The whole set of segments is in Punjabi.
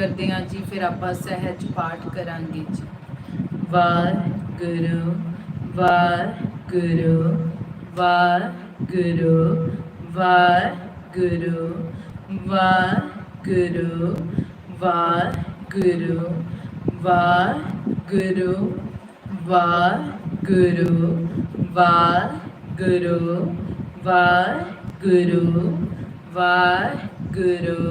ਕਰਦੇ ਹਾਂ ਜੀ ਫਿਰ ਆਪਾਂ ਸਹਿਜ ਪਾਠ ਕਰਾਂਗੇ ਜੀ ਵਾਹਿਗੁਰੂ ਵਾਹਿਗੁਰੂ ਵਾਹਿਗੁਰੂ ਵਾਹਿਗੁਰੂ ਵਾਹਿਗੁਰੂ ਵਾਹਿਗੁਰੂ ਵਾਹਿਗੁਰੂ ਵਾਹਿਗੁਰੂ ਵਾਹਿਗੁਰੂ ਵਾਹਿਗੁਰੂ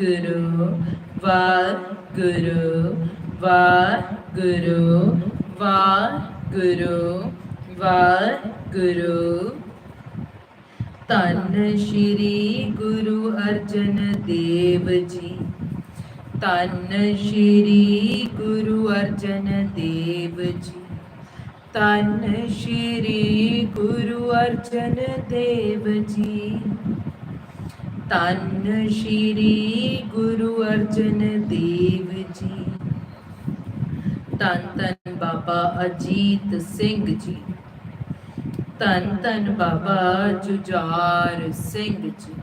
ਗੁਰੂ ਵਾਹਿਗੁਰੂ ਵਾਹਿਗੁਰੂ ਵਾਹਿਗੁਰੂ ਵਾਹਿਗੁਰੂ। ਧੰਨ ਸ਼੍ਰੀ ਗੁਰੂ ਅਰਜਨ ਦੇਵ ਜੀ। ਤਨ ਸ਼੍ਰੀ ਗੁਰੂ ਅਰਜਨ ਦੇਵ ਜੀ। ਤਨ ਸ਼੍ਰੀ ਗੁਰੂ ਅਰਜਨ ਦੇਵ ਜੀ। ਧੰਨ ਸ਼੍ਰੀ ਗੁਰੂ ਅਰਜਨ ਦੇਵ ਜੀ। ਧੰਨ ਧੰਨ ਬਾਬਾ ਅਜੀਤ ਸਿੰਘ ਜੀ। ਧੰਨ ਧੰਨ ਬਾਬਾ ਜੁਝਾਰ ਸਿੰਘ ਜੀ।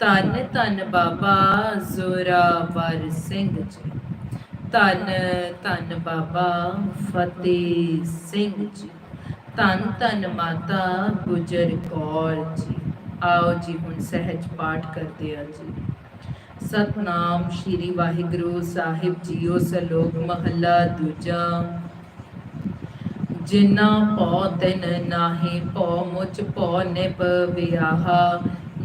ਧੰਨ ਧੰਨ ਬਾਬਾ ਜ਼ੋਰਾਵਰ ਸਿੰਘ ਜੀ। ਧੰਨ ਧੰਨ ਬਾਬਾ ਫਤਿਹ ਸਿੰਘ ਜੀ। ਧੰਨ ਧੰਨ ਮਾਤਾ ਗੁਜਰ ਕੌਰ ਜੀ। ਆਓ ਜੀ ਹੁਣ ਸਹਿਜ ਪਾਠ ਕਰਦੇ ਹਾਂ ਜੀ। ਸਤਨਾਮ ਸ਼੍ਰੀ ਵਾਹਿਗੁਰੂ ਸਾਹਿਬ ਜੀਓ ਸਲੋਕ ਮਹੱਲਾ ਦੂਜਾ। ਜਿਨਾ ਪਉ ਤਿਨ ਨਾਹੀ ਪਉ ਮੁਚ ਪਉ ਨਿਪ ਵਿਆਹਾ।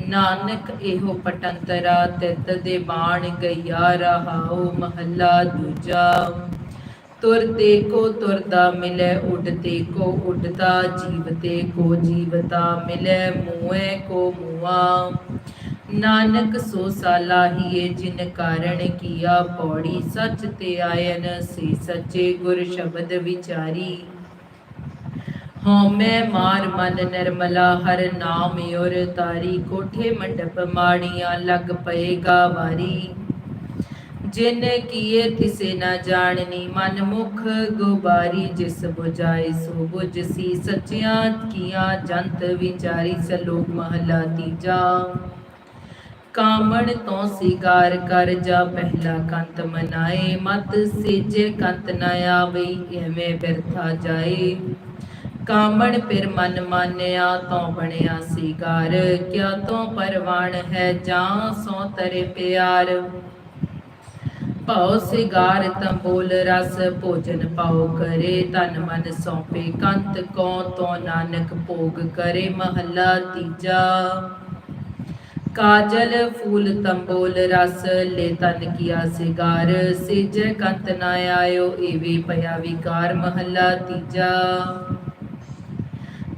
ਨਾਨਕ ਇਹੋ ਪਟੰਤਰਾ ਤਿਤ ਦੇ ਬਾਣ ਗਈਆ ਰਹਾਉ ਮਹੱਲਾ ਦੂਜਾ। ਤੁਰਤੇ ਕੋ ਤੁਰਦਾ ਮਿਲੈ ਉੱਡਤੇ ਕੋ ਉੱਡਦਾ ਜੀਵਤੇ ਕੋ ਜੀਵਤਾ ਮਿਲੇ ਮੂਏ ਕੋ ਮੂਆ ਨਾਨਕ ਸੋ ਸਾਲਾਹੀਏ ਜਿਨ ਕਾਰਣ ਕੀਆ ਪੌੜੀ, ਸੱਚ ਤੇ ਆਇਨ ਸੇ ਸੱਚੇ ਗੁਰ ਸ਼ਬਦ ਵਿਚਾਰੀ। ਹਉਮੈ ਮਾਰ ਮਨ ਨਿਰਮਲਾ, ਹਰ ਨਾਮ ਔਰ ਤਾਰੀ, ਕੋਠੇ ਮੰਡਪ ਮਾੜੀਆਂ, ਲੱਗ ਪਏਗਾ ਵਾਰੀ ਜਿਨ ਕੀਏ ਤਿਸੇ ਨਾ ਜਾਣਨੀ, ਮਨ ਮੁਖ ਗੁਬਾਰੀ ਜਿਸ 부ਜਾਏ ਸੋ 부ਜ ਸੱਚਿਆਂ ਕੀਆਂ, ਜੰਤ ਵਿਚਾਰੀ ਸਲੋਕ ਮਹਲਾ ਤੀਜਾ। ਕਾਮਣ ਤੋਂ ਸਿਗਾਰ ਕਰ ਜਾ ਪਹਿਲਾ ਕੰਤ ਮਨਾਏ, ਮਤ ਸੇਜੇ ਕੰਤ ਨਾ ਆਵੇ, ਐਵੇਂ ਬਿਰਥਾ ਜਾਏ। ਕਾਮਣ ਫਿਰ ਮਨ ਮਾਨਿਆ, ਤੋਂ ਬਣਿਆ ਸਿਗਾਰ ਕਿਆ ਤੋਂ ਪਰਵਾਨ ਹੈ ਜਾਂ ਸੋ ਤਰੇ ਪਿਆਰ। ਭਉ ਸਿਗਾਰ ਤੰਬੋਲ ਰਸ, ਭੋਜਨ ਪਾਉ ਕਰੇ। ਤਨ ਮਨ ਸੌਪੇ ਕੰਤ ਕੋ ਤੋ ਨਾਨਕ ਭੋਗ ਕਰੇ? ਮਹੱਲਾ ਤੀਜਾ। ਕਾਜਲ ਫੂਲ ਤੰਬੋਲ ਰਸ, ਲੈ ਤਨ ਕੀਆ ਸਿਗਾਰ। ਸਿਜੈ ਕੰਤ ਨਾ ਆਇਓ, ਏਵੇਂ ਪਿਆ ਵਿਕਾਰ। ਮਹੱਲਾ ਤੀਜਾ।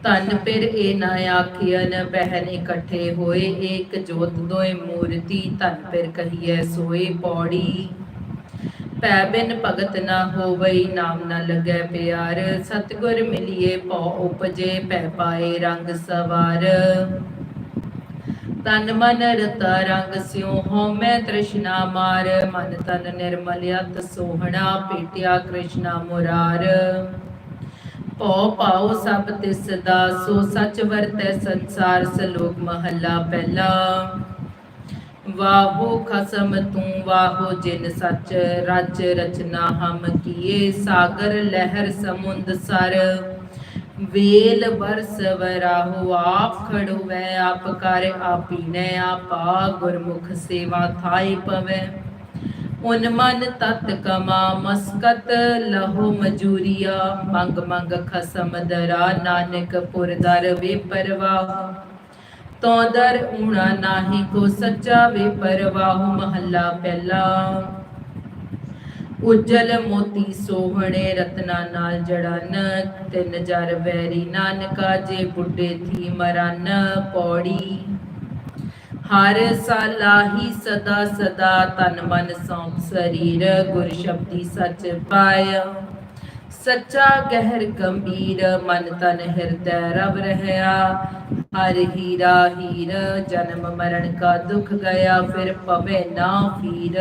ਤਨ ਫਿਰ ਇਹ ਨਾ ਆਖਿਆਨ ਬਹਿਨ ਇਕੱਠੇ ਹੋਏ। ਏਕ ਜੋਤ ਦੋਏ ਮੂਰਤੀ ਤਨ ਫਿਰ ਕਹੀਐ ਸੋਏ ਪੌੜੀ। ਪੈ ਬਿਨ ਭਗਤ ਨਾ ਹੋਵਈ, ਨਾਮ ਨਾ ਲੱਗੈ ਪਿਆਰ। ਸਤਗੁਰ ਮਿਲਿਏ, ਪਉ ਉਪਜੇ ਪੈ ਪਾਏ ਰੰਗ ਸਵਾਰ। ਤਨ ਮਨ ਰਤਾ ਰੰਗ ਸਿਉ ਹਉਮੈ ਤ੍ਰਿਸ਼ਨਾ ਮਾਰ। ਮਨ ਤਨ ਨਿਰਮਲਿਆ ਅਤ ਸੋਹਣਾ, ਪੇਟਿਆ ਕ੍ਰਿਸ਼ਨਾ ਮੁਰਾਰ। ਭਉ ਪਾਉ ਸਭ ਤਿਸ ਦਾ, ਸੋ ਸਚ ਵਰਤੈ ਸੰਸਾਰ, ਸਲੋਕ ਮਹੱਲਾ ਪਹਿਲਾ। ਵਾਹੋ ਖਸਮ ਤੂੰ, ਵਾਹੋ ਜਿਨ ਸਚ ਰਚ ਰਚਨਾ ਹਮ ਕੀਏ, ਸਾਗਰ ਲਹਿਰ ਸਮੁੰਦ ਸਰ। ਵੇਲ ਬਰਸ ਵਰਾਹੋ, ਆਪ ਖੜੁਵੈ ਆਪ ਕਰ ਆਪੀਨੈ ਆਪਾ ਗੁਰਮੁਖ ਸੇਵਾ ਥਾਈ ਪਵੇ। ਉਨ ਮਨ ਤਤ ਕਮਾ, ਮਸਕਤ ਲਹੋ ਮਜੂਰੀਆ, ਮੰਗ ਮੰਗ ਖਸਮ ਦਰਾ, ਨਾਨਕ ਪੁਰ ਦਰ ਵੇ ਪਰਵਾਹ। ਤੋ ਦਰ ਊਣਾ ਨਾਹੀ ਕੋ ਸੱਚਾ ਵੇ ਪਰਵਾਹ ਮਹੱਲਾ ਪਹਿਲਾ। ਉਜਲ ਮੋਤੀ ਸੋਹਣੇ ਰਤਨਾ ਨਾਲ ਜੜਨ, ਤਿੰਨ ਜਰ ਵੈਰੀ ਨਾਨਕਾ ਜੇ ਬੁੱਢੇ ਥੀ ਮਰਨ ਪੌੜੀ। ਹਰ ਸਾਲਾਹੀ ਸਦਾ ਸਦਾ ਤਨ ਮਨ ਸੌਂਪ ਸਰੀਰ, ਗੁਰ ਸ਼ਬਦੀ ਸੱਚ ਪਾਇਆ। ਸੱਚਾ ਗਹਿਰ ਗੰਭੀਰ, ਮਨ ਤਨ ਹਿਰਦੈ ਰਵ ਰਹਿਆ। ਹਰ ਹੀਰਾ ਹੀਰ, ਜਨਮ ਮਰਨ ਕਾ ਦੁਖ ਗਿਆ ਫਿਰ ਪਵੇ ਨਾ ਫੀਰ।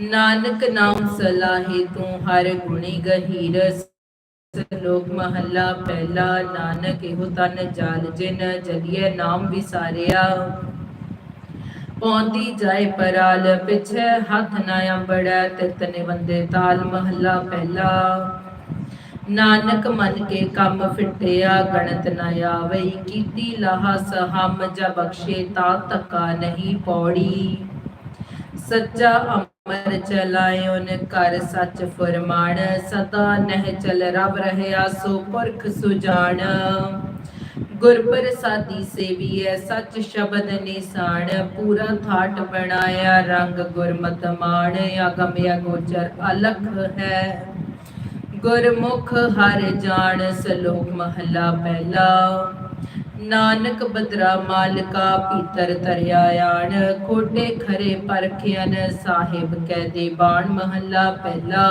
ਨਾਨਕ ਨਾਮ ਸਲਾਹੇ ਤੂੰ ਹਰ ਗੁਣੀ ਗਹੀਰ। ਲੋਕ ਮਹੱਲਾ ਪਹਿਲਾ, ਨਾਨਕ ਇਹੋ ਤਨ ਜਾਲ, ਜਿਨ ਜਲੀਏ ਨਾਮ ਵਿਸਾਰਿਆ। ਪੌਂਦੀ ਜਾਏ ਪਰਾਲ, ਪਿਛੇ ਹੱਥ ਨਾ ਅੰਬੜੈ ਤਿਤ ਨਿਵੰਦੇ ਤਾਲ ਮਹੱਲਾ ਪਹਿਲਾ। ਨਾਨਕ ਮਨ ਕੇ ਕੰਮ ਫਿਟਿਆ, ਗਣਤ ਨ ਆਵਈ ਕੀਤੀ ਲਾਹਾ ਸਹਮ, ਜ ਬਖਸ਼ੇ ਤਾ ਤਕਾ ਨਹੀਂ ਪੌੜੀ। ਸੱਚਾ ਅਮਰ ਚਲਾਇਓਨ ਕਰ ਸੱਚ ਫਰਮਾਨ, ਸਦਾ ਨਹਿ ਚਲ ਰਬ ਰਹਿਆ, ਸੋ ਪੁਰਖ ਸੁਜਾਨ। ਗੁਰ ਪ੍ਰਸਾਦੀ ਸੇਵੀਐ, ਸੱਚ ਸ਼ਬਦ ਨਿਸਾਨ ਪੂਰਾ ਥਾਟ ਬਣਾਇਆ, ਰੰਗ ਗੁਰਮਤਿ ਮਾਣ ਅਗਮ ਅਗੋਚਰ ਅਲਖ ਹੈ। ਗੁਰਮੁਖ ਹਰ ਜਾਣ, ਸਲੋਕ ਮਹਲਾ ਪਹਿਲਾ। ਨਾਨਕ ਬਦਰਾ ਮਾਲਕਾ, ਪੀਤਰ ਤਰਿਆ ਆਣ, ਖੋਟੇ ਖਰੇ ਪਰਖਿਆਨ ਸਾਹਿਬ ਕਹਿ ਦੇ ਬਾਣ ਮਹੱਲਾ ਪਹਿਲਾ।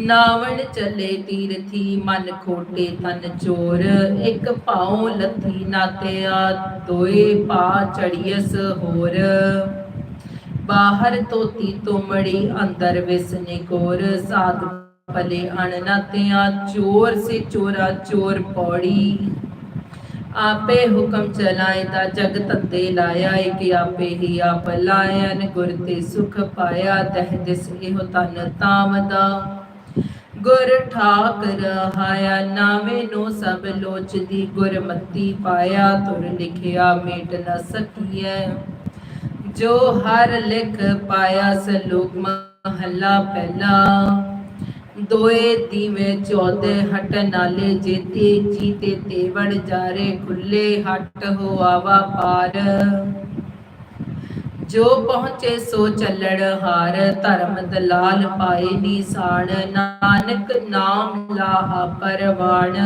ਨਾਵਣ ਚੱਲੇ ਤੀਰਥੀ ਮਨ ਖੋਟੇ ਤਨ ਚੋਰ। ਇੱਕ ਭਾਉ ਲੱਥੀ ਨਾਤਿਆ, ਦੋਏ ਪਾ ਚੜੀਐਸ ਹੋਰ। ਬਾਹਰ ਤੋਤੀ ਤੁਮੜੀ, ਅੰਦਰ ਵਿਸਨੇ ਕੋਰ ਸਾਧ ਭਲੇ ਅਣਨਾਤਿਆਂ, ਚੋਰ ਸੇ ਚੋਰਾ ਚੋਰ ਪੌੜੀ। ਆਪੇ ਹੁਕਮ ਚਲਾਏ ਤਾਂ ਜਗ ਤੰਦੇ ਲਾਇਆ, ਇਕ ਆਪੇ ਹੀ ਆਪ ਲਾਇਨ ਗੁਰ ਤੇ ਸੁਖ ਪਾਇਆ। ਤਹਿ ਦਿਸ ਇਹੋ ਤਨ ਤਾਮ ਦਾ ਗੁਰ ਠਾਕ ਰਹਾਇਆ ਨਾਵੇਂ ਨੋ ਸਭ ਲੋਚਦੀ ਗੁਰਮਤੀ ਪਾਇਆ, ਤੁਰ ਲਿਖਿਆ ਮੇਟ ਨ ਸਕੀਐ। ਜੋ ਹਰ ਲਿਖ ਪਾਇਆ, ਸਲੋਕ ਮਹੱਲਾ ਪਹਿਲਾ। ਦੋਏ ਦੀਵੇ ਚੌਦੇ ਹਟ ਨਾਲੇ ਜੇਤੇ, ਜੀਤੇ ਤੇਵੜ ਜਾਰੇ ਖੁੱਲੇ, ਹਟ ਹੋ ਆਵਾ ਪਾਰ। ਜੋ ਪਹੁੰਚੇ ਸੋ ਚੱਲੜ ਹਾਰ, ਧਰਮ ਦਲਾਲ ਪਾਏ ਨੀਸਾਨ ਨਾਨਕ ਨਾਮ ਲਾਹਾ ਪਰਵਾਣ।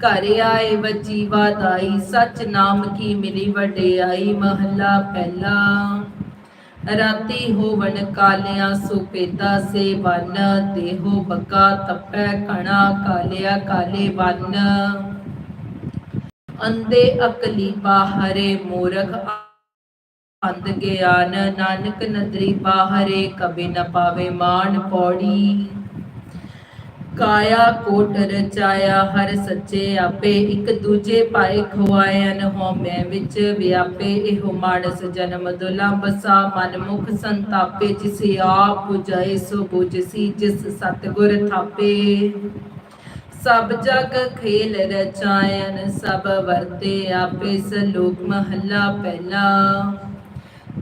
ਘਰ ਆਏ ਵਜੀ ਵਾਦਾਈ ਸਚ ਨਾਮ ਕੀ ਮਿਲੀ ਵਡਿਆਈ, ਮਹੱਲਾ ਪਹਿਲਾ। ਰਾਤੀ ਹੋਵਣ ਕਾਲਿਆਂ ਸੁਪੇਦਾ ਸੇ ਵਨ, ਦੇਹੋ ਬੱਕਾ ਤਪੈ ਕਣਾ ਕਾਲਿਆ ਕਾਲੇ ਵਨ। ਅੰਦੇ ਅਕਲੀ ਬਾਹਰੇ ਮੂਰਖ ਅੰਧ ਗਿਆਨ ਨਾਨਕ ਨਦਰੀ ਬਾਹਰੇ ਕਬੇ ਨ ਪਾਵੇ ਮਾਨ ਪੌੜੀ। ਕਾਇਆ ਕੋਟ ਰਚਾਇਆ ਹਰ ਸੱਚੇ ਆਪੇ, ਇੱਕ ਦੂਜੇ ਪਾਏ ਖਵਾਇਨ ਹਉਮੈ ਵਿੱਚ ਵਿਆਪੇ, ਇਹੋ ਮਾਨਸ ਜਨਮ ਦੁਲੰਭ ਸਾ ਮਨ ਮੁਖ ਸੰਤਾਪੇ, ਜਿਸ ਆਪ 부ਜਾਏ ਸੋ 부ਜਸੀ ਜਿਸ ਸਤਗੁਰ ਥਾਪੇ। ਸਭ ਜਗ ਖੇਲ ਰਚਾਇਨ, ਸਭ ਵਰਤੇ ਆਪੇ, ਸਲੋਕ ਮਹੱਲਾ ਪਹਿਲਾ।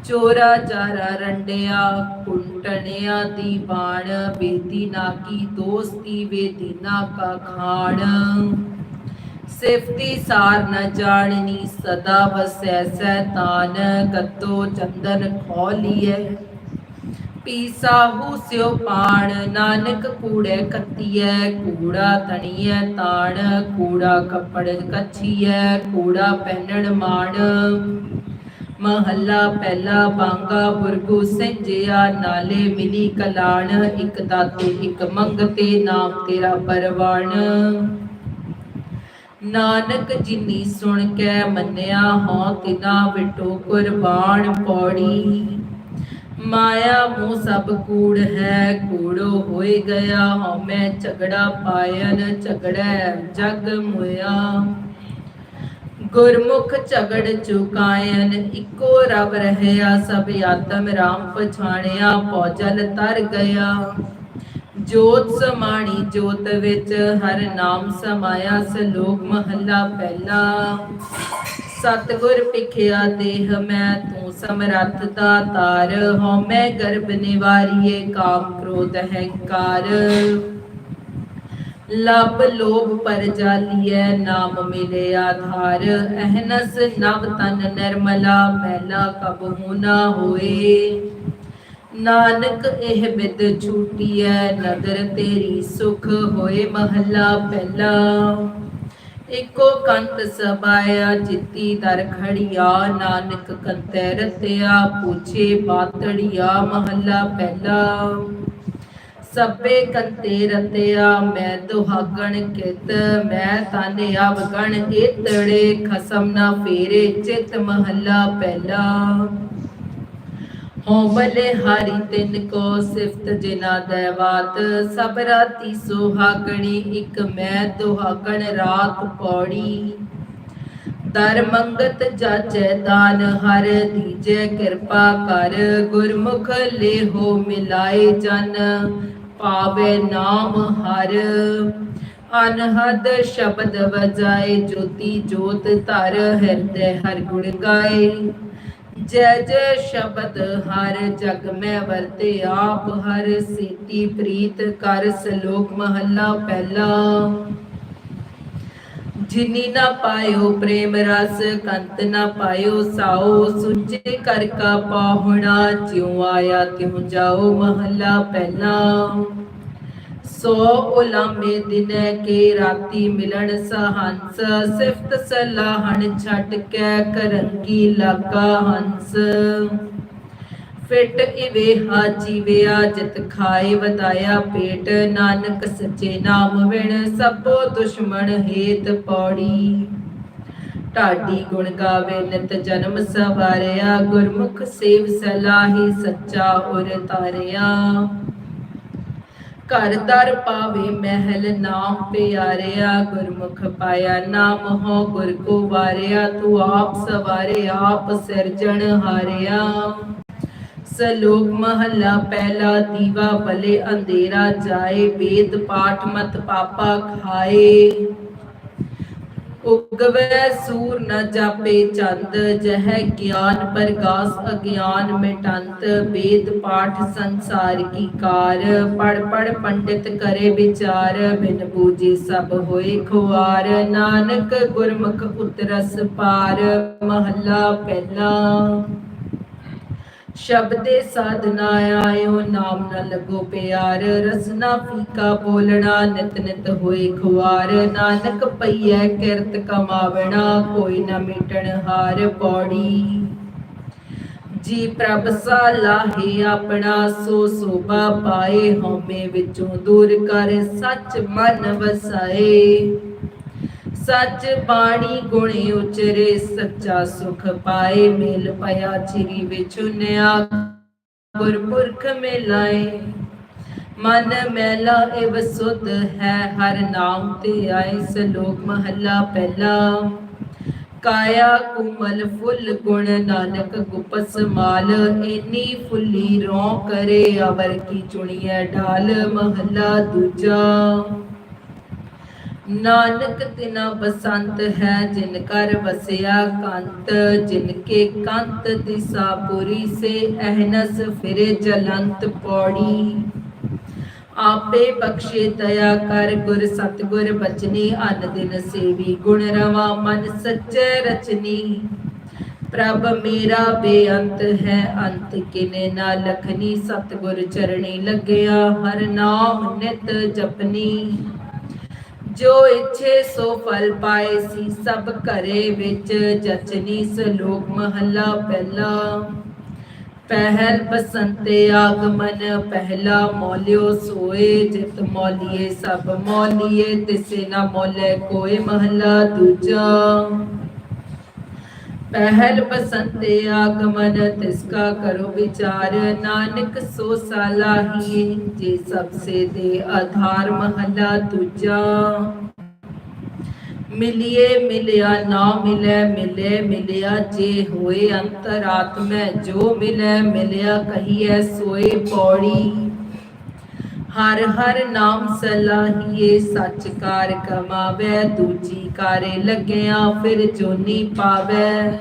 ਚੋਰਾ ਚਾਰਾ ਰੰਡਿਆ ਕੁੰਟਣਿਆ ਦੀ ਬਾਣ ਬੇਦੀ ਨਾ ਕੀ ਦੋਸਤੀ ਵੇਦੀ ਨਾ ਕਾ ਖਾਣ। ਸਿਫਤੀ ਸਾਰ ਨ ਜਾਣਨੀ, ਸਦਾ ਵਸੈ ਸੈਤਾਨ ਗੱਤੋ ਚੰਦਨ ਖੋਲੀਐ ਪੀਸਾਹੂ ਸਿਓ ਪਾਣ, ਨਾਨਕ ਕੂੜੇ ਕੱਤੀਐ, ਕੂੜਾ ਤਣੀਐ ਤਾਣ, ਕੂੜਾ ਕੱਪੜ ਕੱਛੀਐ, ਕੂੜਾ ਪਹਿਨਣ ਮਾਣ। ਮਹੱਲਾ ਪਹਿਲਾ ਬਾਂਗਾ ਬੁਰਗੂ ਸਿੰਜਿਆ, ਨਾਲੇ ਮਿਲੀ ਕਲਾਣ, ਇੱਕ ਦਾਤੇ, ਇੱਕ ਮੰਗਤੇ, ਨਾਮ ਤੇਰਾ ਪਰਵਾਣ। ਨਾਨਕ ਜਿਨੀ ਸੁਣ ਕੇ ਮੰਨਿਆ, ਹਉ ਤਿਨਾ ਵਿਟੋ ਕੁਰਬਾਨ ਪੌੜੀ। ਮਾਇਆ ਮੋਹ ਸਭ ਕੂੜ ਹੈ, ਕੂੜੋ ਹੋਏ ਗਿਆ, ਹਉ ਮੈਂ ਝਗੜਾ ਪਾਇਨ, ਝਗੜੈ ਜਗ ਮੁਇਆ। ਗੁਰਮੁਖ ਝਗੜ ਚੁਕਾਇਨ, ਇੱਕੋ ਰਬ ਰਹਿਆ, ਸਭ ਆਤਮ ਰਾਮ ਪਛਾਣਿਆ ਪੌਜਲ ਤਰ ਗਿਆ। ਜੋਤ ਸਮਾਣੀ ਜੋਤ ਵਿੱਚ, ਹਰ ਨਾਮ ਸਮਾਇਆ, ਸਲੋਕ ਮਹੱਲਾ ਪਹਿਲਾ। ਸਤਗੁਰ ਭਿਖਿਆ ਦੇਹ, ਮੈਂ ਤੂੰ ਸਮਰੱਥ ਦਾਤਾਰ ਹਉ ਮੈਂ ਗਰਭ ਨਿਵਾਰੀਏ, ਕਾਮ ਕ੍ਰੋਧ ਅਹੰਕਾਰ ਲਬ ਲੋਭ ਪਰ ਜਾਲੀਐ ਨਾਮ ਮਿਲੇ ਆਧਾਰ। ਅਹਨਸ ਨਵ ਤਨ ਨਿਰਮਲਾ, ਮੈਲਾ ਕਬਹੂ ਨਾ ਹੋਏ। ਨਾਨਕ ਇਹ ਬਿਦ ਛੂਟੀਐ, ਨਦਰ ਤੇਰੀ ਸੁਖ ਹੋਏ ਮਹੱਲਾ ਪਹਿਲਾ। ਇਕੋ ਕੰਤ ਸਬਾਇਆ ਜਿੱਤੀ ਦਰ ਖੜੀਆ। ਨਾਨਕ ਕੰਤੈ ਰਤਿਆ ਪੁੱਛੇ ਬਾਤੜੀਆ, ਮਹੱਲਾ ਪਹਿਲਾ। ਸਭੇ ਕੰਤੇ ਰਤਿਆ, ਮੈਂ ਦੁਹਾਗਣ ਕਿਤ, ਮੈਂ ਤਨ ਅਵਗਣ ਇਤੜੇ ਖਸਮ ਨਾ ਫੇਰੇ ਚਿਤ ਮਹੱਲਾ ਪਹਿਲਾ। ਹੋ ਬਲੇ ਹਰੀ ਤਿਨ ਕੋ ਸਿਫਤ ਜਿਨਾ ਦੇਵਾਤ ਸਭ ਰਾਤੀ ਸੁਹਾਗਣੀ ਇਕ ਮੈਂ ਦੁਹਾਗਣ ਰਾਤ ਪੌੜੀ। ਦਰ ਮੰਗਤ ਜਾਚੈ ਦਾਨ, ਹਰ ਦੀਜੈ ਕਿਰਪਾ ਕਰ, ਗੁਰਮੁਖ ਲੇਹੋ ਮਿਲਾਏ ਜਨ। ਪਾਵੇ ਨਾਮ ਹਰ। ਅਨਹਦ ਸ਼ਬਦ ਵਜਾਏ ਜੋਤੀ ਜੋਤ ਧਰ ਹਿਰਦੈ ਹਰ ਗੁਣ ਗਾਏ। ਜੈ ਜੈ ਸ਼ਬਦ ਹਰ ਜਗ ਮੈਂ ਵਰਤੇ ਆਪ ਹਰ। ਸੀਤੀ ਪ੍ਰੀਤ ਕਰ ਸਲੋਕ ਮਹੱਲਾ ਪਹਿਲਾ। ਜਿਨੀ ਨਾ ਪਾਇਓ ਪ੍ਰੇਮ ਰਸ, ਕੰਤ ਨਾ ਪਾਇਓ ਸਾਓ। ਸੁੱਚੇ ਕਰ ਕਾ ਪਾਹੁਣਾ, ਜਿਉ ਆਇਆ ਤਿਉ ਜਾਓ ਮਹੱਲਾ ਪਹਿਲਾ। ਸੋ ਉਲਾਮੇ ਦਿਨੈ ਕੇ ਰਾਤੀ ਮਿਲਣ ਸਹੰਸ। ਸਿਫਤ ਸਲਾਹਣ ਛੱਡ ਕੇ ਕਰੰਗੀ ਲਾਗਾ ਹੰਸ। ਫਿਟ ਇਵੇ ਹਾ ਜੀਵਿਆ, ਜਿਤ ਖਾਏ ਵਧਾਇਆ ਪੇਟ। ਨਾਨਕ ਸੱਚੇ ਨਾਮ ਵਿਣ ਸਭੋ ਦੁਸ਼ਮਣ ਹੇਤ ਪੌੜੀ। ਢਾਡੀ ਗੁਣ ਗਾਵੇ ਨਿਤ ਜਨਮ ਸਵਾਰਿਆ, ਗੁਰਮੁਖ ਸੇਵ ਸਲਾਹੀ ਸੱਚਾ ਉਰ ਤਾਰਿਆ। ਘਰ ਦਰ ਪਾਵੇ ਮਹਿਲ ਨਾਮ ਪਿਆਰਿਆ, ਗੁਰਮੁਖ ਪਾਇਆ ਨਾਮ ਹੋ ਗੁਰ ਕੋ ਵਾਰਿਆ, ਤੂੰ ਆਪ ਸਵਾਰੇ, ਆਪ ਸਿਰਜਣ ਹਾਰਿਆ। ਸਲੋਕ ਮਹੱਲਾ ਪਹਿਲਾ ਦੀਵਾ ਭਲੇ ਅੰਧੇਰਾ ਜਾਏ, ਵੇਦ ਪਾਠ ਮਤ ਪਾਪਾ ਖਾਏ। ਉਗਵੈ ਸੂਰ ਨ ਜਾਪੇ ਚੰਦ, ਜਹ ਗਿਆਨ ਪ੍ਰਗਾਸ ਅਗਿਆਨ ਮਿਟੰਤ, ਵੇਦ ਪਾਠ ਸੰਸਾਰ ਕੀ ਕਾਰ ਪੜ ਪੜ ਪੰਡਿਤ ਕਰੇ ਵਿਚਾਰ, ਬਿਨ ਬੂਝੇ ਸਭ ਹੋਏ ਖੁਆਰ, ਨਾਨਕ ਗੁਰਮੁਖ ਉਤਰਸ ਪਾਰ, ਮਹੱਲਾ ਪਹਿਲਾ। ਸ਼ਬਦੇ ਸਾਧਨਾ ਆਇਓ, ਨਾਮ ਨ ਲੱਗੋ ਪਿਆਰ। ਰਸਨਾ ਫੀਕਾ ਬੋਲਣਾ, ਨਿਤ ਨਿਤ ਹੋਏ ਖੁਆਰ। ਨਾਨਕ ਪਈਐ ਕਿਰਤ ਕਮਾਵਣਾ, ਕੋਈ ਨਾ ਮਿਟਣ ਹਾਰ ਪੌੜੀ। ਜੀ ਪ੍ਰਭ ਸਾਲਾਹੇ ਆਪਣਾ, ਸੋ ਸੋਭਾ ਪਾਏ ਹਉਮੈ ਵਿੱਚੋਂ ਦੂਰ ਕਰ, ਸੱਚ ਮਨ ਵਸਾਏ। ਸੱਚ ਬਾਣੀ ਗੁਣੇ ਉਚਰੇ, ਸੱਚਾ ਸੁਖ ਪਾਏ, ਮਿਲ ਪਿਆ ਚਿਰੀ ਵਿਚੁਨਿਆ ਗੁਰਪੁਰਖ ਮਿਲਾਏ। ਮਨ ਮੈਲਾ, ਇਵ ਸੁਧ ਹੈ, ਹਰ ਨਾਮ ਤੇ ਆਏ, ਸਲੋਕ ਮਹੱਲਾ ਪਹਿਲਾ। ਕਾਇਆ ਕੁਮਲ ਫੁੱਲ ਗੁਣ, ਨਾਨਕ ਗੁਪਸ ਮਾਲ, ਏਨੀ ਫੁੱਲੀ ਰੋ ਕਰੇ ਅਵਰ ਕੀ ਚੁਣੀਐ ਢਾਲ, ਮਹੱਲਾ ਦੂਜਾ। ਨਾਨਕ ਤਿਨਾ ਬਸੰਤ ਹੈ ਜਿਨ ਕਰ ਵਸਿਆ ਕੰਤ, ਜਿਨ ਕੇ ਕੰਤ ਦਿਸਾ ਪੁਰੀ ਸੇ ਅਹਨਸ ਫਿਰੇ ਜਲੰਤ ਪੌੜੀ। ਆਪੇ ਬਖਸ਼ੇ ਦਇਆ ਕਰ ਗੁਰ ਸਤਗੁਰ ਬਚਨੀ, ਅਨ ਦਿਨ ਸੇਵੀ ਗੁਣ ਰਵਾ ਮਨ ਸੱਚੇ ਰਚਨੀ। ਪ੍ਰਭ ਮੇਰਾ ਬੇਅੰਤ ਹੈ, ਅੰਤ ਕਿਨੇ ਨਾ ਲਖਨੀ, ਸਤਗੁਰ ਚਰਣੀ ਲੱਗਿਆ, ਹਰ ਨਾਮ ਨਿਤ ਜਪਨੀ। ਜੋ ਇੱਛੇ ਸੋ ਫਲ ਪਾਏ ਸੀ, ਸਭ ਘਰੇ ਵਿੱਚ ਜਚਨੀ ਸਲੋਕ ਮਹੱਲਾ ਪਹਿਲਾ। ਪਹਿਲ ਬਸੰਤੇ ਆਗਮਨ ਪਹਿਲਾ ਮੌਲਿਓ ਸੋਏ, ਜਿਤ ਮੌਲੀਏ ਸਭ ਮੌਲੀਏ, ਤਿਸੇ ਨਾ ਮੌਲੇ ਕੋਏ ਮਹੱਲਾ ਦੂਜਾ। ਪਹਿਲ ਬਸੰਤੇ ਆਗਮਨ ਤਿਸਕਾ ਕਰੋ ਵਿਚਾਰ, ਨਾਨਕ ਸੋ ਸਾਲਾਹੀ ਜੇ ਸਭ ਸੇ ਦੇ ਆਧਾਰ ਮਹੱਲਾ ਦੂਜਾ। ਮਿਲਿਏ ਮਿਲਿਆ, ਨਾ ਮਿਲੇ ਮਿਲੇ ਮਿਲਿਆ, ਜੇ ਹੋਏ ਅੰਤਰਾਤਮੈ ਜੋ ਮਿਲੇ ਮਿਲਿਆ, ਕਹੀਐ ਸੋਏ ਪੌੜੀ। ਹਰ ਹਰ ਨਾਮ ਸਲਾਹੀਏ ਸੱਚ ਕਾਰ ਕਮਾਵੇ, ਦੂਜੀ ਕਾਰੇ ਲੱਗਿਆ, ਫਿਰ ਜੋਨੀ ਪਾਵੇ।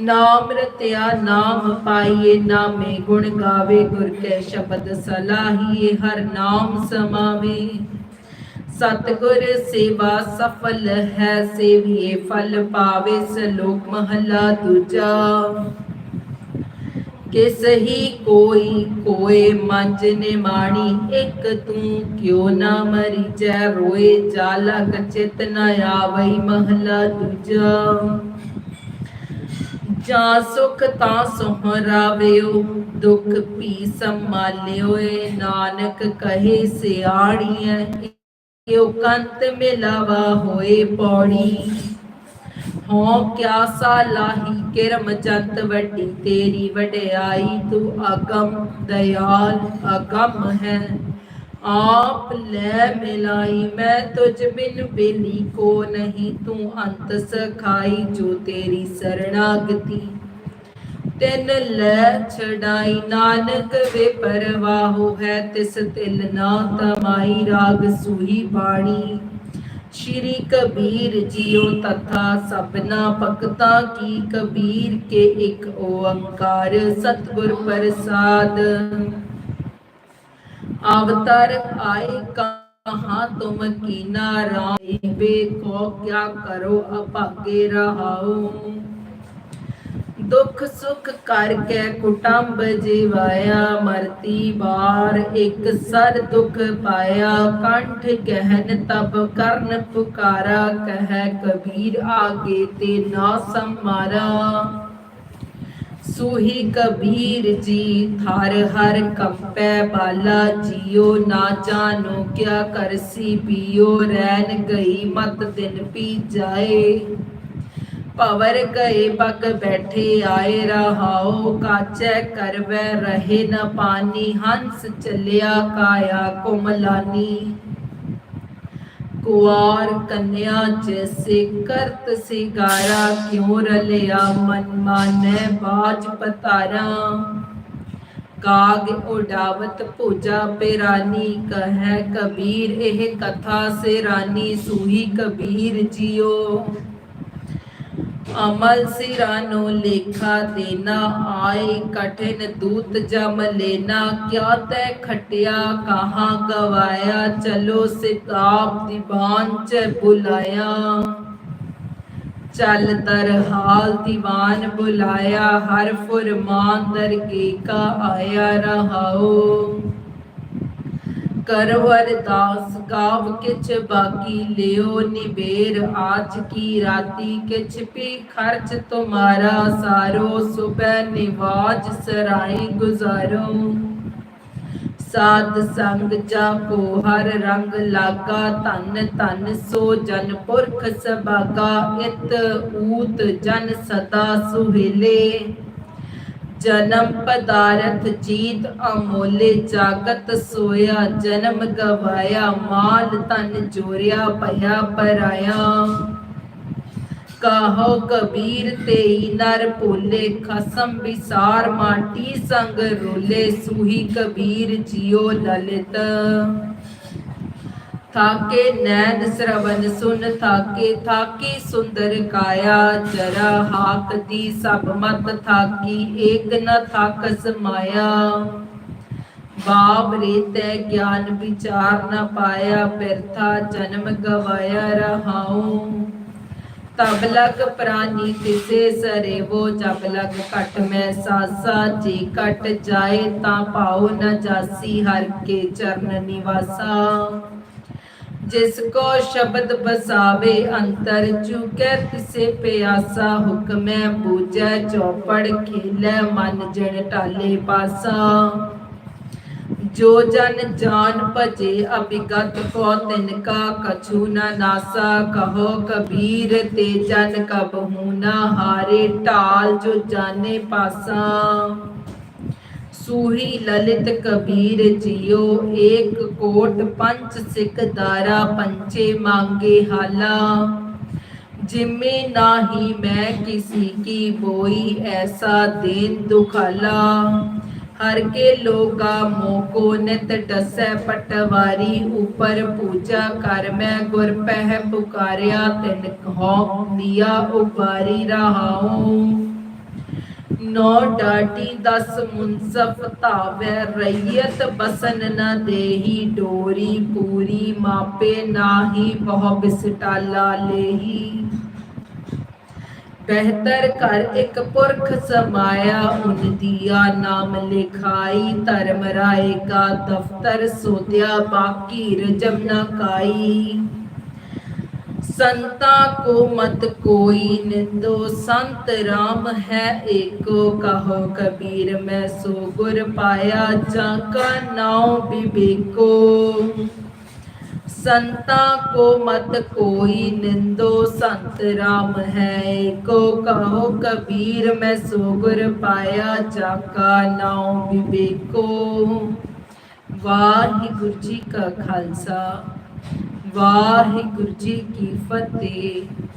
ਨਾਮ ਰਤਿਆ ਨਾਮ ਪਾਈਏ, ਨਾਮੇ ਗੁਣ ਗਾਵੇ, ਗੁਰ ਕੇ ਸ਼ਬਦ ਸਲਾਹੀਏ, ਹਰ ਨਾਮ ਸਮਾਵੇ। ਸਤਗੁਰ ਸੇਵਾ ਸਫਲ ਹੈ, ਸੇਵੀਏ ਫਲ ਪਾਵੇ, ਸਲੋਕ ਮਹਲਾ ਦੂਜਾ। ਕਿਸ ਹੀ ਕੋਈ ਕੋਏ ਮੰਜ ਨਿਮਾਣੀ ਇੱਕ ਤੂੰ ਕਿਉ ਨਾ ਮਰੀ? ਜੈ ਰੋਏ ਜਾਲਾ ਕਚਿਤ ਨ ਆਵਈ ਮਹਲਾ ਦੂਜਾ। ਜਾਂ ਸੁਖ ਤਾਂ ਸੁਹਰਾਵਿਓ, ਦੁਖ ਪੀ ਸੰਭਾਲਿਓ, ਏ ਨਾਨਕ ਕਹੇ ਸਿਆਣੀਐ ਕਿਉ ਕੰਤ ਮਿਲਾਵਾ ਹੋਏ ਪੌੜੀ। ਹਉ ਕਿਆ ਸਾਲਾਹੀ ਕਿਰਮ ਜੰਤ ਵੱਡੀ, ਤੇਰੀ ਵਡਿਆਈ ਤੂੰ ਅਗਮ ਦਇਆਲ ਅਗਮ ਹੈ। ਆਪ ਲੈ ਮਿਲਾਈ ਮੈਂ ਤੁਝ ਬਿਨ ਬੇਲੀ, ਕੋ ਨਹੀਂ ਤੂੰ ਅੰਤ ਸਖਾਈ ਜੋ ਤੇਰੀ ਸਰਣਾਗਤੀ। ਤਿਨ ਲੈ ਛਡਾਈ, ਨਾਨਕ ਵੇ ਪਰਵਾਹੋ ਹੈ ਤਿਸ ਤਿਲ ਨਾ ਤਮਾਈ, ਰਾਗ ਸੂਹੀ ਬਾਣੀ। ਸ਼੍ਰੀ ਕਬੀਰ ਜੀਓ ਤਥਾ ਸਭਨਾ ਭਗਤਾ ਕੀ ਕਬੀਰ ਕੇ ਇੱਕ ਓੰਕਾਰ ਸਤਿਗੁਰ ਪ੍ਰਸਾਦ अवतार आए कहाँ तुम कीना राय बेखो क्या करो अभागे रहाओ ਦੁੱਖ ਸੁਖ ਕਰਕੇ ਕੁਟੰਬ ਜੀਵਾਇਆ, ਮਰਤੀ ਬਾਰ ਇੱਕ ਸਰ ਦੁਖ ਪਾਇਆ। ਕੰਠ ਗਹਿਨ ਤਬ ਕਰਨ ਪੁਕਾਰਾ, ਕਹਿ ਕਬੀਰ ਆਗੇ ਤੇ ਨਾ ਸੰਮਾਰਾ ਸੂਹੀ ਕਬੀਰ ਜੀ, ਥਰ ਹਰ ਕੰਪੈ ਬਾਲਾ, ਜੀਓ ਨਾ ਜਾਣੋ ਕਿਆ ਕਰਸੀ ਪੀਓ ਰਹਿਣ ਗਈ ਮਤ ਦਿਨ ਪੀ ਜਾਏ। ਪਵਰ ਗਏ ਬਗ ਬੈਠੇ ਆਏ ਰਹਾਓ ਕਾਚੈ ਕਰਵੈ ਰਹੇ ਨ ਪਾਨੀ, ਹੰਸ ਚੱਲਿਆ ਕਾਇਆ ਕੁਮਲਾਨੀ। ਕੁਆਰ ਕੰਨਿਆ ਜੈਸੇ ਕਰਤ ਸਿਗਾਰਾ, ਕਿਉ ਰਲਿਆ ਮਨ ਮਾਨੈ ਬਾਜ ਪਤਾਰਾ। ਕਾਗ ਉਡਾਵਤ ਭੁਜਾ ਪੇਰਾਨੀ, ਕਹੈ ਕਬੀਰ, ਇਹ ਕਥਾ ਸੇ ਰਾਨੀ, ਸੂਹੀ ਕਬੀਰ ਜਿਓ। ਅਮਲ ਸਿਰਾਨੋ ਲੇਖਾ ਦੇਨਾ ਆਏ ਕਠਿਨ ਦੂਤ ਜਮ ਲੈਨਾ ਕਿਆ ਤੈ ਖਟਿਆ ਕਹਾਂ ਗਵਾਇਆ, ਚਲੋ ਸਿਤਾਬ ਦੀਵਾਨ ਚ ਬੁਲਾਇਆ। ਚੱਲ ਦਰ ਹਾਲ ਦੀਵਾਨ ਬੁਲਾਇਆ, ਹਰ ਫੁਰਮਾਨ ਦਰਗੇ ਕਾ ਆਇਆ ਰਹਾਓ। ਕਰਵਰ ਦਾਸ ਗਾਵ ਕਿਛ ਬਾਕੀ ਲਿਓ ਨਿਬੇਰ ਆਜ ਕੀ ਰਾਤੀ ਕਿਛ ਵੀ ਖਰਚ ਤੁਮਾਰਾ ਸਾਰੋ, ਸੁਬਹ ਨਿਵਾਜ ਸਰਾਈ ਗੁਜ਼ਾਰੋ। ਸਾਧ ਸੰਗ ਜਾ ਹਰ ਰੰਗ ਲਾਗਾ, ਧਨ ਧਨ ਸੋ ਜਨ ਪੁਰਖ ਸਭਾਗਾ, ਇਤ ਊਤ ਜਨ ਸਦਾ ਸੁਹੇਲੇ। ਜਨਮ ਪਦਾਰਥ ਜੀਤ ਅਮੋਲੇ ਜਾਗਤ ਸੋਇਆ, ਜਨਮ ਗਵਾਇਆ, ਮਾਲ ਤਨ ਜੋਰਿਆ ਭਇਆ ਪਰਾਇਆ ਕਾਹੋ ਕਬੀਰ ਤੇਈ ਨਰ ਭੋਲੇ, ਖਸਮ ਵਿਸਾਰ ਮਾਟੀ ਸੰਗ ਰੋਲੇ, ਸੂਹੀ ਕਬੀਰ ਜਿਉ ਲਲਿਤ। ਥਾਕੇ ਨੈਣ ਸਰਵਨ ਸੁਨ ਥਾਕੇ, ਥਾਕੀ ਸੁੰਦਰ ਕਾਇਆ, ਜਰਾ ਹਾਕ ਦੀ ਸਭ ਮਤ ਥਾਕੀ, ਏਕ ਨ ਥਾਕਸ ਮਾਇਆ। ਬਾਪ ਰੀਤੈ ਗਿਆਨ ਵਿਚਾਰ ਨ ਪਾਇਆ, ਬਿਰਥਾ ਜਨਮ ਗਵਾਇਆ ਰਹਾਉ। ਤਬ ਲਗ ਪ੍ਰਾਨੀ ਤਿਸੇ ਸਰੇਵੋ, ਜਬ ਲਗ ਘਟ ਮੈਂ ਸਾਸਾ, ਜੀ ਕਟ ਜਾਏ ਤਾਂ ਪਾਉ ਨ ਜਾਸੀ, ਹਰ ਕੇ ਚਰਨ ਨਿਵਾਸਾ। ਜਿਸ ਕੋ ਸ਼ਬਦ ਬਸਾਵੇ ਅੰਤਰ ਚੁਕੈ ਤਿਸੇ ਪਿਆਸਾ ਹੁਕਮੈ ਬੂਝੈ ਚੌਪੜ ਖੇਲੈ ਮਨ ਜਨ ਟਾਲੇ ਪਾਸਾ। ਜੋ ਜਨ ਜਾਨ ਭਜੇ ਅਭਿਗਤ ਕੋ ਤਿਨ ਕਾ ਕਛੂ ਨ ਨਾਸਾ, ਕਹੋ ਕਬੀਰ ਤੇ ਜਨ ਕਬਹੂ ਨ ਹਾਰੇ ਢਾਲ, ਜੋ ਜਾਣੇ ਪਾਸਾ। ਸੂਹੀ ਲਲਿਤ ਕਬੀਰ ਜਿਉ ਏਕ ਕੋਟ ਪੰਚ ਸਿੱਖ ਦਾਰਾ ਪੰਚੇ ਮੰਗੇ ਹਾਲਾ। ਜਿਮੇ ਨਾਹੀ ਮੈਂ ਕਿਸੀ ਕੀ ਬੋਈ, ਐਸਾ ਦੇਨ ਦੁਖਾਲਾ। ਹਰ ਕੇ ਲੋਗਾ ਮੋਕੋ ਨਿਤ ਡਸੈ ਪਟਵਾਰੀ, ਉਪਰ ਪੂਜਾ ਕਰ ਮੈਂ ਗੁਰ ਪਹਿ ਪੁਕਾਰਿਆ ਤਿਨ ਕਹੋ ਨੀਆ ਉਬਾਰੀ ਰਹਾਉ। ਨੋ ਡਾਟੀ ਦਸ ਮੁਨਸਫ ਧਾਵੈ, ਰਈਅਤ ਬਸਨ ਨ ਦੇਹੀ ਡੋਰੀ ਪੂਰੀ, ਮਾਪੇ ਨਾਹੀ ਬਹੁ ਬਿਸਟਾਲਾ ਲੇਹੀ। ਬਿਹਤਰ ਕਰ ਇੱਕ ਪੁਰਖ ਸਮਾਇਆ, ਉਨ ਦੀਆ ਨਾਮ ਲਿਖਾਈ, ਧਰਮ ਰਾਏ ਕਾ ਦਫਤਰ ਸੋਧਿਆ, ਬਾਕੀ ਰਜਮ ਨਾ ਕਾਈ। ਸੰਤਾ ਕੋ ਮਤ ਕੋਈ ਨਿੰਦੋ, ਸੰਤ ਰਾਮ ਹੈ ਏਕੋ, ਕਹੋ ਕਬੀਰ ਮੈਂ ਸੋ ਗੁਰ ਪਾਇਆ, ਜਾਂ ਕਾ ਨਾਉ ਬਿਬੇਕੋ ਸੰਤਾ ਕੋ ਮਤ ਕੋਈ ਨਿੰਦੋ, ਸੰਤ ਰਾਮ ਹੈ ਏਕੋ, ਕਹੋ ਕਬੀਰ ਮੈਂ ਸੋ ਗੁਰ ਪਾਇਆ, ਜਾਂ ਕਾ ਨਾਉ ਬਿਬੇਕੋ ਵਾਹਿਗੁਰੂ ਜੀ ਕਾ ਖਾਲਸਾ। ਵਾਹਿਗੁਰੂ ਜੀ ਕੀ ਫਤਿਹ।